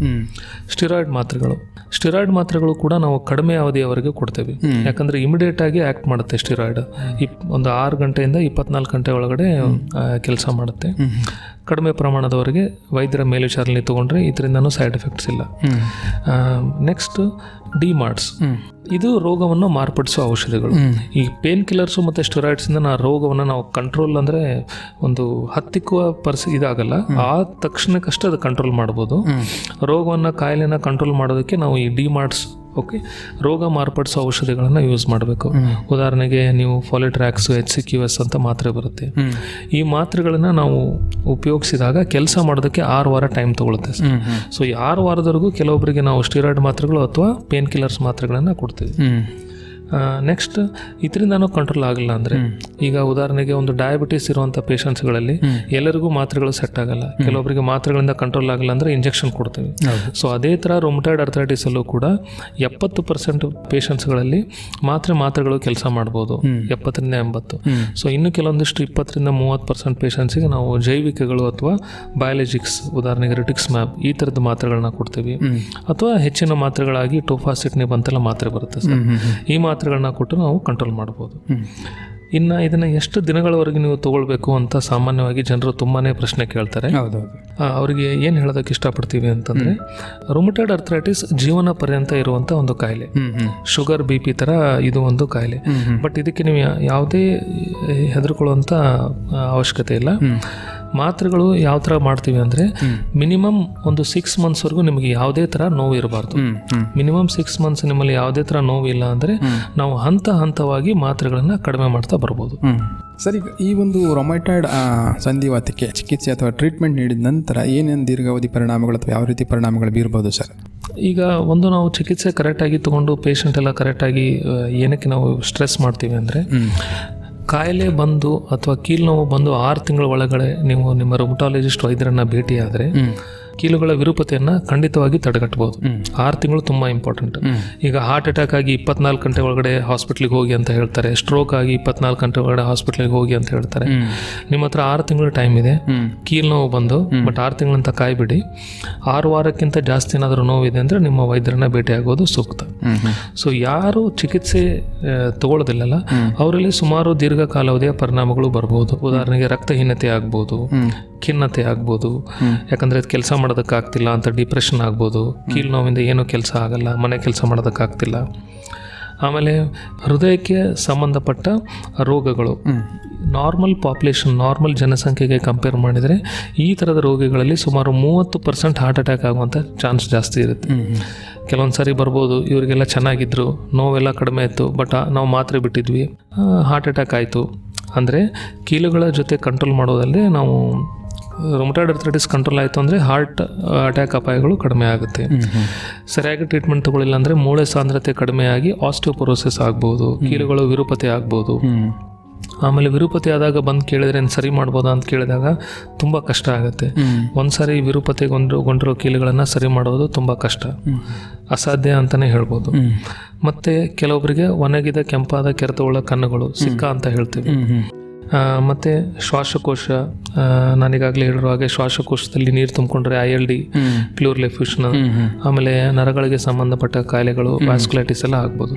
Speaker 3: ಸ್ಟಿರಾಯ್ಡ್ ಮಾತ್ರೆಗಳು. ಸ್ಟಿರಾಯ್ಡ್ ಮಾತ್ರೆಗಳು ಕೂಡ ನಾವು ಕಡಿಮೆ ಅವಧಿಯವರೆಗೆ ಕೊಡ್ತೇವೆ. ಯಾಕಂದ್ರೆ ಇಮಿಡಿಯೇಟ್ ಆಗಿ ಆ್ಯಕ್ಟ್ ಮಾಡುತ್ತೆ ಸ್ಟಿರಾಯ್ಡ್. ಇಪ್ ಒಂದು ಆರು ಗಂಟೆಯಿಂದ ಇಪ್ಪತ್ನಾಲ್ಕು ಗಂಟೆ ಒಳಗಡೆ ಕೆಲಸ ಮಾಡುತ್ತೆ. ಕಡಿಮೆ ಪ್ರಮಾಣದವರೆಗೆ ವೈದ್ಯರ ಮೇಲ್ವಿಚಾರಣೆ ತಗೊಂಡ್ರೆ ಇದರಿಂದನೂ ಸೈಡ್ ಎಫೆಕ್ಟ್ಸ್ ಇಲ್ಲ. ನೆಕ್ಸ್ಟ್ ಡಿ ಮಾರ್ಟ್ಸ್ ಇದು ರೋಗವನ್ನು ಮಾರ್ಪಡಿಸುವ ಔಷಧಿಗಳು. ಈ ಪೇನ್ ಕಿಲ್ಲರ್ಸು ಮತ್ತು ಸ್ಟೆರಾಯ್ಡ್ಸಿಂದ ನಾ ರೋಗವನ್ನು ನಾವು ಕಂಟ್ರೋಲ್ ಅಂದರೆ ಒಂದು ಹತ್ತಿಕ್ಕುವ ಪರ್ಸ್ ಇದಾಗಲ್ಲ. ಆ ತಕ್ಷಣಕ್ಕಷ್ಟೇ ಅದು ಕಂಟ್ರೋಲ್ ಮಾಡ್ಬೋದು. ರೋಗವನ್ನು ಕಾಯಿಲೆನ ಕಂಟ್ರೋಲ್ ಮಾಡೋದಕ್ಕೆ ನಾವು ಈ ಡಿ ಮಾರ್ಟ್ಸ್ ಓಕೆ ರೋಗ ಮಾರ್ಪಡಿಸೋ ಔಷಧಿಗಳನ್ನು ಯೂಸ್ ಮಾಡಬೇಕು. ಉದಾಹರಣೆಗೆ ನೀವು Folitrax H C Q S ಅಂತ ಮಾತ್ರೆ ಬರುತ್ತೆ. ಈ ಮಾತ್ರೆಗಳನ್ನು ನಾವು ಉಪಯೋಗಿಸಿದಾಗ ಕೆಲಸ ಮಾಡೋದಕ್ಕೆ ಆರು ವಾರ ಟೈಮ್ ತಗೊಳುತ್ತೆ. ಸೊ ಈ ಆರು ವಾರದವರೆಗೂ ಕೆಲವೊಬ್ಬರಿಗೆ ನಾವು ಸ್ಟೀರಾಯ್ಡ್ ಮಾತ್ರೆಗಳು ಅಥವಾ ಪೇನ್ ಕಿಲ್ಲರ್ಸ್ ಮಾತ್ರೆಗಳನ್ನು ಕೊಡ್ತೀವಿ. ನೆಕ್ಸ್ಟ್ ಇದರಿಂದನೂ ಕಂಟ್ರೋಲ್ ಆಗಲ್ಲ ಅಂದರೆ ಈಗ ಉದಾಹರಣೆಗೆ ಒಂದು ಡಯಾಬಿಟಿಸ್ ಇರುವಂಥ ಪೇಷಂಟ್ಸ್ಗಳಲ್ಲಿ ಎಲ್ಲರಿಗೂ ಮಾತ್ರೆಗಳು ಸೆಟ್ ಆಗಲ್ಲ. ಕೆಲವೊಬ್ಬರಿಗೆ ಮಾತ್ರೆಗಳಿಂದ ಕಂಟ್ರೋಲ್ ಆಗಲ್ಲ ಅಂದರೆ ಇಂಜೆಕ್ಷನ್ ಕೊಡ್ತೀವಿ. ಸೊ ಅದೇ ಥರ ರೊಮಟೈಡ್ ಅಲ್ಲೂ ಕೂಡ ಎಪ್ಪತ್ತು ಪರ್ಸೆಂಟ್ ಪೇಷಂಟ್ಸ್ಗಳಲ್ಲಿ ಮಾತ್ರೆ ಮಾತ್ರೆಗಳು ಕೆಲಸ ಮಾಡ್ಬೋದು. ಎಪ್ಪತ್ತರಿಂದ ಎಂಬತ್ತು. ಸೊ ಇನ್ನು ಕೆಲವೊಂದಿಷ್ಟು ಇಪ್ಪತ್ತರಿಂದ ಮೂವತ್ತು ಪರ್ಸೆಂಟ್ ಪೇಷಂಟ್ಸಿಗೆ ನಾವು ಜೈವಿಕಗಳು ಅಥವಾ ಬಯಾಲಜಿಕ್ಸ್ ಉದಾಹರಣೆಗೆ ರಿಟಿಕ್ಸ್ ಮ್ಯಾಪ್ ಈ ಥರದ ಮಾತ್ರೆಗಳನ್ನ ಕೊಡ್ತೀವಿ. ಅಥವಾ ಹೆಚ್ಚಿನ ಮಾತ್ರೆಗಳಾಗಿ ಟೋಫಾಸಿಟ್ನಿಬ್ ಅಂತೆಲ್ಲ ಮಾತ್ರೆ ಬರುತ್ತೆ ಸರ್. ಈ ಮಾತ್ರೆಗಳನ್ನ ಕೊಟ್ಟು ನಾವು ಕಂಟ್ರೋಲ್ ಮಾಡ್ಬೋದು. ಇನ್ನು ಇದನ್ನು ಎಷ್ಟು ದಿನಗಳವರೆಗೆ ನೀವು ತಗೊಳ್ಬೇಕು ಅಂತ ಸಾಮಾನ್ಯವಾಗಿ ಜನರು ತುಂಬಾ ಪ್ರಶ್ನೆ ಕೇಳ್ತಾರೆ. ಅವರಿಗೆ ಏನು ಹೇಳೋದಕ್ಕೆ ಇಷ್ಟಪಡ್ತೀವಿ ಅಂತಂದರೆ ರೊಮಟೈಡ್ ಅರ್ಥರೈಟಿಸ್ ಜೀವನ ಪರ್ಯಂತ ಇರುವಂಥ ಒಂದು ಕಾಯಿಲೆ. ಶುಗರ್ ಬಿ ಪಿ ಥರ ಇದು ಒಂದು ಕಾಯಿಲೆ. ಬಟ್ ಇದಕ್ಕೆ ನೀವು ಯಾವುದೇ ಹೆದರ್ಕೊಳ್ಳುವಂಥ ಅವಶ್ಯಕತೆ ಇಲ್ಲ. ಮಾತ್ರೆಗಳು ಯಾವ ಥರ ಮಾಡ್ತೀವಿ ಅಂದರೆ ಮಿನಿಮಮ್ ಒಂದು ಸಿಕ್ಸ್ ಮಂತ್ಸ್ವರೆಗೂ ನಿಮಗೆ ಯಾವುದೇ ಥರ ನೋವು ಇರಬಾರ್ದು. ಮಿನಿಮಮ್ ಸಿಕ್ಸ್ ಮಂತ್ಸ್ ನಿಮ್ಮಲ್ಲಿ ಯಾವುದೇ ಥರ ನೋವು ಇಲ್ಲ ಅಂದರೆ ನಾವು ಹಂತ ಹಂತವಾಗಿ ಮಾತ್ರೆಗಳನ್ನು ಕಡಿಮೆ ಮಾಡ್ತಾ ಬರ್ಬೋದು.
Speaker 2: ಸರ್ ಈಗ ಈ ಒಂದು ರೊಮೈಟಾಯ್ಡ್ ಸಂಧಿವಾತಕ್ಕೆ ಚಿಕಿತ್ಸೆ ಅಥವಾ ಟ್ರೀಟ್ಮೆಂಟ್ ನೀಡಿದ ನಂತರ ಏನೇನು ದೀರ್ಘಾವಧಿ ಪರಿಣಾಮಗಳು ಅಥವಾ ಯಾವ ರೀತಿ ಪರಿಣಾಮಗಳು ಬೀರ್ಬೋದು ಸರ್?
Speaker 3: ಈಗ ಒಂದು ನಾವು ಚಿಕಿತ್ಸೆ ಕರೆಕ್ಟಾಗಿ ತೊಗೊಂಡು ಪೇಷಂಟ್ ಎಲ್ಲ ಕರೆಕ್ಟಾಗಿ ಏನಕ್ಕೆ ನಾವು ಸ್ಟ್ರೆಸ್ ಮಾಡ್ತೀವಿ ಅಂದರೆ ಕಾಯಿಲೆ ಬಂದು ಅಥವಾ ಕೀಲು ನೋವು ಬಂದು ಆರು ತಿಂಗಳ ಒಳಗಡೆ ನೀವು ನಿಮ್ಮ ರೊಮಟಾಲಜಿಸ್ಟ್ ವೈದ್ಯರನ್ನ ಭೇಟಿಯಾದರೆ ಕೀಲುಗಳ ವಿರೂಪತೆಯನ್ನು ಖಂಡಿತವಾಗಿ ತಡೆಗಟ್ಟಬಹುದು. ಆರು ತಿಂಗಳು ತುಂಬ ಇಂಪಾರ್ಟೆಂಟ್ ಈಗ ಹಾರ್ಟ್ ಅಟ್ಯಾಕ್ ಆಗಿ ಇಪ್ಪತ್ನಾಲ್ಕು ಗಂಟೆ ಒಳಗಡೆ ಹಾಸ್ಪಿಟ್ಲಿಗೆ ಹೋಗಿ ಅಂತ ಹೇಳ್ತಾರೆ. ಸ್ಟ್ರೋಕ್ ಆಗಿ ಇಪ್ಪತ್ನಾಲ್ಕು ಗಂಟೆ ಒಳಗಡೆ ಹಾಸ್ಪಿಟ್ಲಿಗೆ ಹೋಗಿ ಅಂತ ಹೇಳ್ತಾರೆ. ನಿಮ್ಮ ಹತ್ರ ಆರು ತಿಂಗಳು ಟೈಮ್ ಇದೆ. ಕೀಲು ನೋವು ಬಂದು ಬಟ್ ಆರು ತಿಂಗಳಂತ ಕಾಯ್ಬಿಡಿ. ಆರು ವಾರಕ್ಕಿಂತ ಜಾಸ್ತಿ ಏನಾದರೂ ನೋವಿದೆ ಅಂದರೆ ನಿಮ್ಮ ವೈದ್ಯರನ್ನ ಭೇಟಿಯಾಗೋದು ಸೂಕ್ತ. ಸೊ ಯಾರು ಚಿಕಿತ್ಸೆ ತಗೊಳ್ಳೋದಿಲ್ಲಲ್ಲ ಅವರಲ್ಲಿ ಸುಮಾರು ದೀರ್ಘಕಾಲಾವಧಿಯ ಪರಿಣಾಮಗಳು ಬರಬಹುದು ಉದಾಹರಣೆಗೆ ರಕ್ತಹೀನತೆ ಆಗ್ಬೋದು ಖಿನ್ನತೆ ಆಗ್ಬೋದು. ಯಾಕಂದ್ರೆ ಕೆಲಸ ಮಾಡೋದಕ್ಕಾಗ್ತಿಲ್ಲ ಅಂತ ಡಿಪ್ರೆಷನ್ ಆಗ್ಬೋದು. ಕೀಲು ನೋವಿಂದ ಏನೂ ಕೆಲಸ ಆಗಲ್ಲ ಮನೆ ಕೆಲಸ ಮಾಡೋದಕ್ಕಾಗ್ತಿಲ್ಲ. ಆಮೇಲೆ ಹೃದಯಕ್ಕೆ ಸಂಬಂಧಪಟ್ಟ ರೋಗಗಳು. ನಾರ್ಮಲ್ ಪಾಪ್ಯುಲೇಷನ್ ನಾರ್ಮಲ್ ಜನಸಂಖ್ಯೆಗೆ ಕಂಪೇರ್ ಮಾಡಿದರೆ ಈ ಥರದ ರೋಗಿಗಳಲ್ಲಿ ಸುಮಾರು ಮೂವತ್ತು ಪರ್ಸೆಂಟ್ ಹಾರ್ಟ್ ಅಟ್ಯಾಕ್ ಆಗುವಂಥ ಚಾನ್ಸ್ ಜಾಸ್ತಿ ಇರುತ್ತೆ. ಕೆಲವೊಂದು ಸಾರಿ ಬರ್ಬೋದು ಇವರಿಗೆಲ್ಲ ಚೆನ್ನಾಗಿದ್ರು ನೋವೆಲ್ಲ ಕಡಿಮೆ ಇತ್ತು ಬಟ್ ನಾವು ಮಾತ್ರೆ ಬಿಟ್ಟಿದ್ವಿ. ಹಾರ್ಟ್ ಅಟ್ಯಾಕ್ ಆಯಿತು. ಅಂದರೆ ಕೀಲುಗಳ ಜೊತೆ ಕಂಟ್ರೋಲ್ ಮಾಡೋದಲ್ಲದೆ ನಾವು ರೊಮಟೈಡ್ ಅರ್ಥರೈಟಿಸ್ ಕಂಟ್ರೋಲ್ ಆಯಿತು ಅಂದರೆ ಹಾರ್ಟ್ ಅಟ್ಯಾಕ್ ಅಪಾಯಗಳು ಕಡಿಮೆ ಆಗುತ್ತೆ. ಸರಿಯಾಗಿ ಟ್ರೀಟ್ಮೆಂಟ್ ತಗೊಳ್ಳಿಲ್ಲ ಅಂದರೆ ಮೂಳೆ ಸಾಂದ್ರತೆ ಕಡಿಮೆಯಾಗಿ ಆಸ್ಟಿಯೋಪೊರೋಸಿಸ್ ಆಗ್ಬೋದು ಕೀಲುಗಳು ವಿರೂಪತೆ ಆಗ್ಬೋದು. ಆಮೇಲೆ ವಿರೂಪತೆ ಆದಾಗ ಬಂದು ಕೇಳಿದ್ರೆ ಏನ್ ಸರಿ ಮಾಡ್ಬೋದಾ ಅಂತ ಕೇಳಿದಾಗ ತುಂಬ ಕಷ್ಟ ಆಗುತ್ತೆ. ಒಂದ್ಸಾರಿ ವಿರೂಪತೆಗೊಂಡು ಗೊಂಡಿರೋ ಕೀಲುಗಳನ್ನು ಸರಿ ಮಾಡೋದು ತುಂಬ ಕಷ್ಟ. ಅಸಾಧ್ಯ ಅಂತಲೇ ಹೇಳ್ಬೋದು. ಮತ್ತು ಕೆಲವೊಬ್ಬರಿಗೆ ಒಣಗಿದ ಕೆಂಪಾದ ಕೆರೆತವುಳ್ಳ ಕಣ್ಣುಗಳು ಸಿಕ್ಕ ಅಂತ ಹೇಳ್ತೀವಿ. ಮತ್ತೆ ಶ್ವಾಸಕೋಶ ನಾನೀಗಾಗಲೇ ಹೇಳಿರೋ ಹಾಗೆ ಶ್ವಾಸಕೋಶದಲ್ಲಿ ನೀರು ತುಂಬಿಕೊಂಡ್ರೆ I L D pleural effusion ಆಮೇಲೆ ನರಗಳಿಗೆ ಸಂಬಂಧಪಟ್ಟ ಕಾಯಿಲೆಗಳು ವ್ಯಾಸ್ಕುಲೈಟಿಸ್ ಎಲ್ಲ ಆಗ್ಬೋದು.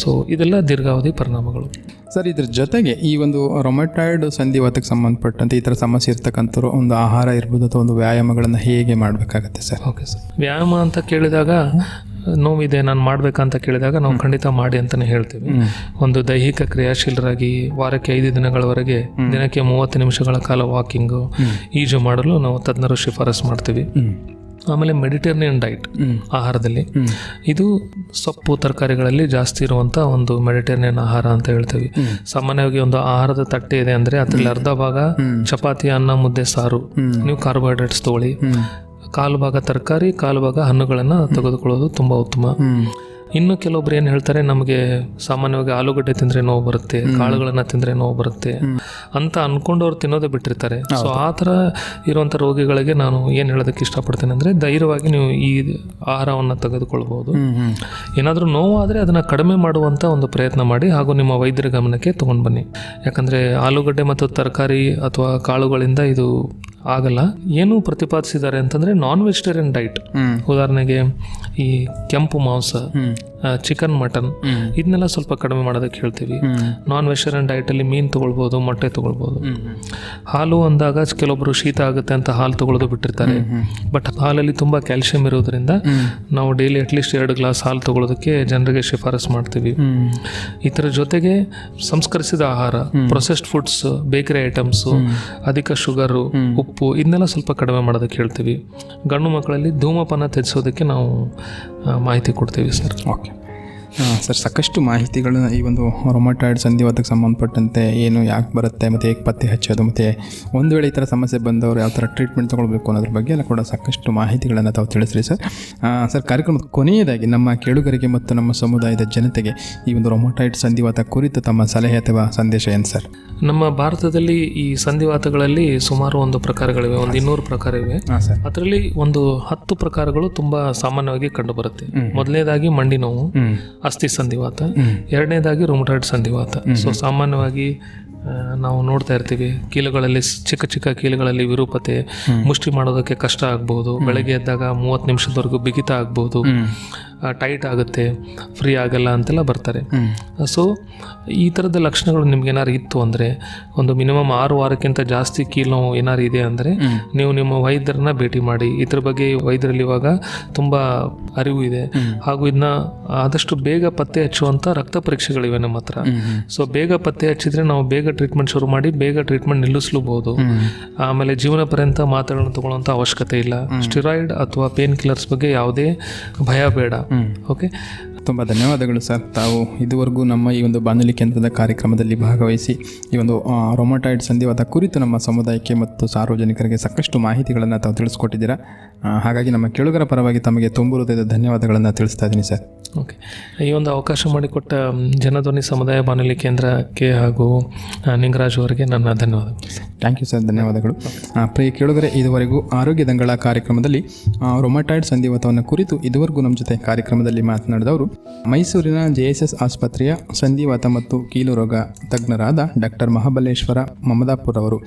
Speaker 3: ಸೊ ಇದೆಲ್ಲ ದೀರ್ಘಾವಧಿ ಪರಿಣಾಮಗಳು.
Speaker 2: ಸರ್ ಇದ್ರ ಜೊತೆಗೆ ಈ ಒಂದು ರೊಮೆಟಾಯ್ಡ್ ಸಂಧಿವಾತಕ್ಕೆ ಸಂಬಂಧಪಟ್ಟಂತೆ ಈ ಥರ ಸಮಸ್ಯೆ ಇರ್ತಕ್ಕಂಥವ್ರು ಒಂದು ಆಹಾರ ಇರ್ಬೋದು ಅಥವಾ ಒಂದು ವ್ಯಾಯಾಮಗಳನ್ನು ಹೇಗೆ ಮಾಡಬೇಕಾಗತ್ತೆ ಸರ್?
Speaker 3: ಓಕೆ ಸರ್ ವ್ಯಾಯಾಮ ಅಂತ ಕೇಳಿದಾಗ ನೋವಿದೆ ನಾನು ಮಾಡ್ಬೇಕಂತ ಕೇಳಿದಾಗ ನಾವು ಖಂಡಿತ ಮಾಡಿ ಅಂತಲೇ ಹೇಳ್ತೀವಿ. ಒಂದು ದೈಹಿಕ ಕ್ರಿಯಾಶೀಲರಾಗಿ ವಾರಕ್ಕೆ ಐದು ದಿನಗಳವರೆಗೆ ದಿನಕ್ಕೆ ಮೂವತ್ತು ನಿಮಿಷಗಳ ಕಾಲ ವಾಕಿಂಗು ಈಜು ಮಾಡಲು ನಾವು ತಜ್ಞರು ಶಿಫಾರಸ್ ಮಾಡ್ತೀವಿ. ಆಮೇಲೆ ಮೆಡಿಟೇರಿಯನ್ ಡೈಟ್ ಆಹಾರದಲ್ಲಿ. ಇದು ಸೊಪ್ಪು ತರಕಾರಿಗಳಲ್ಲಿ ಜಾಸ್ತಿ ಇರುವಂಥ ಒಂದು ಮೆಡಿಟೇರಿಯನ್ ಆಹಾರ ಅಂತ ಹೇಳ್ತೀವಿ. ಸಾಮಾನ್ಯವಾಗಿ ಒಂದು ಆಹಾರದ ತಟ್ಟೆ ಇದೆ ಅಂದರೆ ಅದರಲ್ಲಿ ಅರ್ಧ ಭಾಗ ಚಪಾತಿ ಅನ್ನ ಮುದ್ದೆ ಸಾರು. ನೀವು ಕಾರ್ಬೋಹೈಡ್ರೇಟ್ಸ್ ತಗೊಳ್ಳಿ. ಕಾಲು ಭಾಗ ತರಕಾರಿ ಕಾಲು ಭಾಗ ಹಣ್ಣುಗಳನ್ನು ತೆಗೆದುಕೊಳ್ಳೋದು ತುಂಬ ಉತ್ತಮ. ಇನ್ನು ಕೆಲವೊಬ್ರು ಏನು ಹೇಳ್ತಾರೆ ನಮಗೆ ಸಾಮಾನ್ಯವಾಗಿ ಆಲೂಗಡ್ಡೆ ತಿಂದರೆ ನೋವು ಬರುತ್ತೆ ಕಾಳುಗಳನ್ನು ತಿಂದರೆ ನೋವು ಬರುತ್ತೆ ಅಂತ ಅನ್ಕೊಂಡವ್ರು ತಿನ್ನೋದೇ ಬಿಟ್ಟಿರ್ತಾರೆ. ಸೊ ಆ ಥರ ಇರುವಂಥ ರೋಗಿಗಳಿಗೆ ನಾನು ಏನು ಹೇಳೋದಕ್ಕೆ ಇಷ್ಟಪಡ್ತೇನೆ ಅಂದರೆ ಧೈರ್ಯವಾಗಿ ನೀವು ಈ ಆಹಾರವನ್ನು ತೆಗೆದುಕೊಳ್ಬೋದು. ಏನಾದರೂ ನೋವಾದರೆ ಅದನ್ನು ಕಡಿಮೆ ಮಾಡುವಂಥ ಒಂದು ಪ್ರಯತ್ನ ಮಾಡಿ ಹಾಗೂ ನಿಮ್ಮ ವೈದ್ಯರ ಗಮನಕ್ಕೆ ತೊಗೊಂಡು ಬನ್ನಿ. ಯಾಕಂದರೆ ಆಲೂಗಡ್ಡೆ ಮತ್ತು ತರಕಾರಿ ಅಥವಾ ಕಾಳುಗಳಿಂದ ಇದು ಆಗಲ್ಲ. ಏನು ಪ್ರತಿಪಾದಿಸಿದ್ದಾರೆ ಅಂತಂದ್ರೆ ನಾನ್ ವೆಜಿಟೇರಿಯನ್ ಡೈಟ್ ಉದಾಹರಣೆಗೆ ಈ ಕೆಂಪು ಮಾಂಸ. ಚಿಕನ್ ಮಟನ್ ಇದನ್ನೆಲ್ಲ ಸ್ವಲ್ಪ ಕಡಿಮೆ ಮಾಡೋದಕ್ಕೆ ಹೇಳ್ತೀವಿ. ನಾನ್ ವೆಜಿಟೇರಿಯನ್ ಡಯಟಲ್ಲಿ ಮೀನು ತೊಗೊಳ್ಬೋದು ಮೊಟ್ಟೆ ತೊಗೊಳ್ಬೋದು. ಹಾಲು ಅಂದಾಗ ಕೆಲವೊಬ್ಬರು ಶೀತ ಆಗುತ್ತೆ ಅಂತ ಹಾಲು ತಗೊಳ್ಳೋದು ಬಿಟ್ಟಿರ್ತಾರೆ. ಬಟ್ ಹಾಲಲ್ಲಿ ತುಂಬ ಕ್ಯಾಲ್ಸಿಯಂ ಇರೋದ್ರಿಂದ ನಾವು ಡೈಲಿ ಅಟ್ಲೀಸ್ಟ್ ಎರಡು ಗ್ಲಾಸ್ ಹಾಲು ತೊಗೊಳೋದಕ್ಕೆ ಜನರಿಗೆ ಶಿಫಾರಸ್ ಮಾಡ್ತೀವಿ. ಇದರ ಜೊತೆಗೆ ಸಂಸ್ಕರಿಸಿದ ಆಹಾರ ಪ್ರೊಸೆಸ್ಡ್ ಫುಡ್ಸ್ ಬೇಕರಿ ಐಟಮ್ಸು ಅಧಿಕ ಶುಗರು ಉಪ್ಪು ಇದನ್ನೆಲ್ಲ ಸ್ವಲ್ಪ ಕಡಿಮೆ ಮಾಡೋದಕ್ಕೆ ಹೇಳ್ತೀವಿ. ಗಂಡು ಮಕ್ಕಳಲ್ಲಿ ಧೂಮಪಾನ ತ್ಯಜಿಸೋದಕ್ಕೆ ನಾವು ಮಾಹಿತಿ ಕೊಡ್ತೀವಿ ಸರ್.
Speaker 2: ಓಕೆ ಸರ್ ಸಾಕಷ್ಟು ಮಾಹಿತಿಗಳನ್ನ ಈ ಒಂದು ರೊಮಟಾಯ್ಡ್ ಸಂಧಿವಾತಕ್ಕೆ ಸಂಬಂಧಪಟ್ಟಂತೆ ಏನು ಯಾಕೆ ಬರುತ್ತೆ ಮತ್ತು ಹೇಗೆ ಪತ್ತೆ ಹಚ್ಚೋದು ಮತ್ತು ಒಂದು ವೇಳೆ ಈ ಥರ ಸಮಸ್ಯೆ ಬಂದವರು ಯಾವ ಥರ ಟ್ರೀಟ್ಮೆಂಟ್ ತೊಗೊಳ್ಬೇಕು ಅನ್ನೋದ್ರ ಬಗ್ಗೆ ಎಲ್ಲ ಕೂಡ ಸಾಕಷ್ಟು ಮಾಹಿತಿಗಳನ್ನು ತಾವು ತಿಳಿಸ್ರಿ ಸರ್. ಸರ್ ಕಾರ್ಯಕ್ರಮದ ಕೊನೆಯದಾಗಿ ನಮ್ಮ ಕೇಳುಗರಿಗೆ ಮತ್ತು ನಮ್ಮ ಸಮುದಾಯದ ಜನತೆಗೆ ಈ ಒಂದು ರೊಮಟಾಯ್ಡ್ ಸಂಧಿವಾತ ಕುರಿತು ತಮ್ಮ ಸಲಹೆ ಅಥವಾ ಸಂದೇಶ ಏನು ಸರ್?
Speaker 3: ನಮ್ಮ ಭಾರತದಲ್ಲಿ ಈ ಸಂಧಿವಾತಗಳಲ್ಲಿ ಸುಮಾರು ಒಂದು ಪ್ರಕಾರಗಳಿವೆ ಒಂದು ಇನ್ನೂರು ಪ್ರಕಾರ ಇವೆ.
Speaker 2: ಹಾಂ ಸರ್.
Speaker 3: ಅದರಲ್ಲಿ ಒಂದು ಹತ್ತು ಪ್ರಕಾರಗಳು ತುಂಬಾ ಸಾಮಾನ್ಯವಾಗಿ ಕಂಡುಬರುತ್ತೆ. ಮೊದಲನೇದಾಗಿ ಮಂಡಿ ನೋವು ಅಸ್ಥಿ ಸಂಧಿವಾತ ಎರಡನೇದಾಗಿ ರೊಮಟಾಯ್ಡ್ ಸಂಧಿವಾತ. ಸೊ ಸಾಮಾನ್ಯವಾಗಿ ನಾವು ನೋಡ್ತಾ ಇರ್ತೀವಿ ಕೀಲುಗಳಲ್ಲಿ ಚಿಕ್ಕ ಚಿಕ್ಕ ಕೀಲುಗಳಲ್ಲಿ ವಿರೂಪತೆ ಮುಷ್ಟಿ ಮಾಡೋದಕ್ಕೆ ಕಷ್ಟ ಆಗ್ಬೋದು ಬೆಳಗ್ಗೆ ಎದ್ದಾಗ ಮೂವತ್ತು ನಿಮಿಷದವರೆಗೂ ಬಿಗಿತ ಆಗ್ಬೋದು. ಟೈಟ್ ಆಗುತ್ತೆ ಫ್ರೀ ಆಗಲ್ಲ ಅಂತೆಲ್ಲ ಬರ್ತಾರೆ. ಸೊ ಈ ಥರದ ಲಕ್ಷಣಗಳು ನಿಮ್ಗೆ ಏನಾರು ಇತ್ತು ಅಂದರೆ ಒಂದು ಮಿನಿಮಮ್ ಆರು ವಾರಕ್ಕಿಂತ ಜಾಸ್ತಿ ಕೀಲು ನೋವು ಏನಾದ್ರು ಇದೆ ಅಂದರೆ ನೀವು ನಿಮ್ಮ ವೈದ್ಯರನ್ನ ಭೇಟಿ ಮಾಡಿ ಇದ್ರ ಬಗ್ಗೆ ವೈದ್ಯರಲ್ಲಿ ಇವಾಗ ತುಂಬ ಅರಿವು ಇದೆ. ಹಾಗೂ ಇದನ್ನ ಆದಷ್ಟು ಬೇಗ ಪತ್ತೆ ಹಚ್ಚುವಂಥ ರಕ್ತ ಪರೀಕ್ಷೆಗಳಿವೆ ನಮ್ಮ ಹತ್ರ. ಸೊ ಬೇಗ ಪತ್ತೆ ಹಚ್ಚಿದ್ರೆ ನಾವು ಬೇಗ ಟ್ರೀಟ್ಮೆಂಟ್ ಶುರು ಮಾಡಿ ಬೇಗ ಟ್ರೀಟ್ಮೆಂಟ್ ನಿಲ್ಲಿಸ್ಲೂಬಹುದು ಆಮೇಲೆ ಜೀವನ ಪರ್ಯಂತ ಮಾತ್ರೆಗಳನ್ನು ತಗೊಳ್ಳುವಂಥ ಅವಶ್ಯಕತೆ ಇಲ್ಲ. ಸ್ಟಿರಾಯ್ಡ್ ಅಥವಾ ಪೇನ್ ಕಿಲ್ಲರ್ಸ್ ಬಗ್ಗೆ ಯಾವುದೇ ಭಯ ಬೇಡ. ಓಕೆ
Speaker 2: ತುಂಬ ಧನ್ಯವಾದಗಳು ಸರ್. ತಾವು ಇದುವರೆಗೂ ನಮ್ಮ ಈ ಒಂದು ಬಾನುಲಿ ಕೇಂದ್ರದ ಕಾರ್ಯಕ್ರಮದಲ್ಲಿ ಭಾಗವಹಿಸಿ ಈ ಒಂದು ರೊಮಟಾಯ್ಡ್ ಸಂಧಿವಾತ ಕುರಿತು ನಮ್ಮ ಸಮುದಾಯಕ್ಕೆ ಮತ್ತು ಸಾರ್ವಜನಿಕರಿಗೆ ಸಾಕಷ್ಟು ಮಾಹಿತಿಗಳನ್ನು ತಾವು ತಿಳಿಸ್ಕೊಟ್ಟಿದ್ದೀರಾ. ಹಾಗಾಗಿ ನಮ್ಮ ಕೇಳುಗರ ಪರವಾಗಿ ತಮಗೆ ತುಂಬು ಹೃದಯದ ಧನ್ಯವಾದಗಳನ್ನು ತಿಳಿಸ್ತಾ ಇದ್ದೀನಿ ಸರ್.
Speaker 3: ಓಕೆ. ಈ ಒಂದು ಅವಕಾಶ ಮಾಡಿಕೊಟ್ಟ ಜನಧ್ವನಿ ಸಮುದಾಯ ಬಾನುಲಿ ಕೇಂದ್ರಕ್ಕೆ ಹಾಗೂ ನಿಂಗರಾಜ್ ಅವರಿಗೆ ನನ್ನ ಧನ್ಯವಾದಗಳು.
Speaker 2: Thank you sir. ಧನ್ಯವಾದಗಳು. ಪ್ರಿಯ ಕೇಳುಗರೆ ಇದುವರೆಗೂ ಆರೋಗ್ಯ ದಂಗಳ ಕಾರ್ಯಕ್ರಮದಲ್ಲಿ ರೊಮಟಾಯ್ಡ್ ಸಂಧಿವಾತವನ್ನು ಕುರಿತು ಇದುವರೆಗೂ ನಮ್ಮ ಜೊತೆ ಕಾರ್ಯಕ್ರಮದಲ್ಲಿ ಮಾತನಾಡಿದವರು ಮೈಸೂರಿನ ಜೆ ಎಸ್ ಎಸ್ ಆಸ್ಪತ್ರೆಯ ಸಂಧಿವಾತ ಮತ್ತು ಕೀಲು ರೋಗ ತಜ್ಞರಾದ ಡಾಕ್ಟರ್ ಮಹಾಬಲೇಶ್ವರ ಮಮದಾಪುರ್ ಅವರು.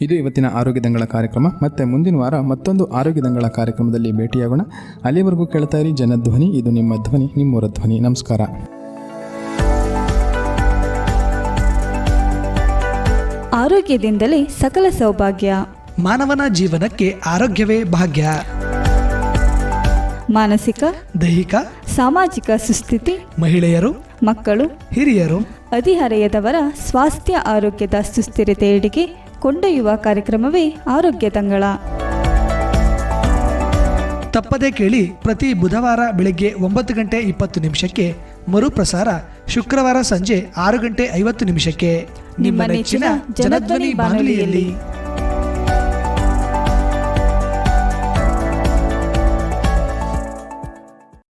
Speaker 2: ಇದು ಇವತ್ತಿನ ಆರೋಗ್ಯ ದಂಗಳ ಕಾರ್ಯಕ್ರಮ. ಮತ್ತೆ ಮುಂದಿನ ವಾರ ಮತ್ತೊಂದು ಆರೋಗ್ಯ ದಂಗಳ ಕಾರ್ಯಕ್ರಮದಲ್ಲಿ ಭೇಟಿಯಾಗೋಣ. ಅಲ್ಲಿವರೆಗೂ ಕೇಳ್ತಾ ಇರಿ ಜನಧ್ವನಿ ಇದು ನಿಮ್ಮ ಧ್ವನಿ ನಿಮ್ಮೂರ ಧ್ವನಿ. ನಮಸ್ಕಾರ.
Speaker 4: ಆರೋಗ್ಯದಿಂದಲೇ ಸಕಲ ಸೌಭಾಗ್ಯ.
Speaker 1: ಮಾನವನ ಜೀವನಕ್ಕೆ ಆರೋಗ್ಯವೇ ಭಾಗ್ಯ.
Speaker 4: ಮಾನಸಿಕ
Speaker 1: ದೈಹಿಕ
Speaker 4: ಸಾಮಾಜಿಕ ಸುಸ್ಥಿತಿ
Speaker 1: ಮಹಿಳೆಯರು
Speaker 4: ಮಕ್ಕಳು
Speaker 1: ಹಿರಿಯರು
Speaker 4: ಹದಿಹರೆಯದವರ ಸ್ವಾಸ್ಥ್ಯ ಆರೋಗ್ಯದ ಸುಸ್ಥಿರತೆಯೆಡೆಗೆ ಕೊಂಡೊಯ್ಯುವ ಕಾರ್ಯಕ್ರಮವೇ ಆರೋಗ್ಯ ತಂಗಳ.
Speaker 1: ತಪ್ಪದೇ ಕೇಳಿ ಪ್ರತಿ ಬುಧವಾರ ಬೆಳಗ್ಗೆ ಒಂಬತ್ತು ಗಂಟೆ ಇಪ್ಪತ್ತು ನಿಮಿಷಕ್ಕೆ ಮರುಪ್ರಸಾರ ಶುಕ್ರವಾರ ಸಂಜೆ ಆರು ಗಂಟೆ ಐವತ್ತು ನಿಮಿಷಕ್ಕೆ. ನಿಮ್ಮ ನೆಚ್ಚಿನ ಜನಧ್ವನಿ ಬಾನುಲಿಯಲ್ಲಿ.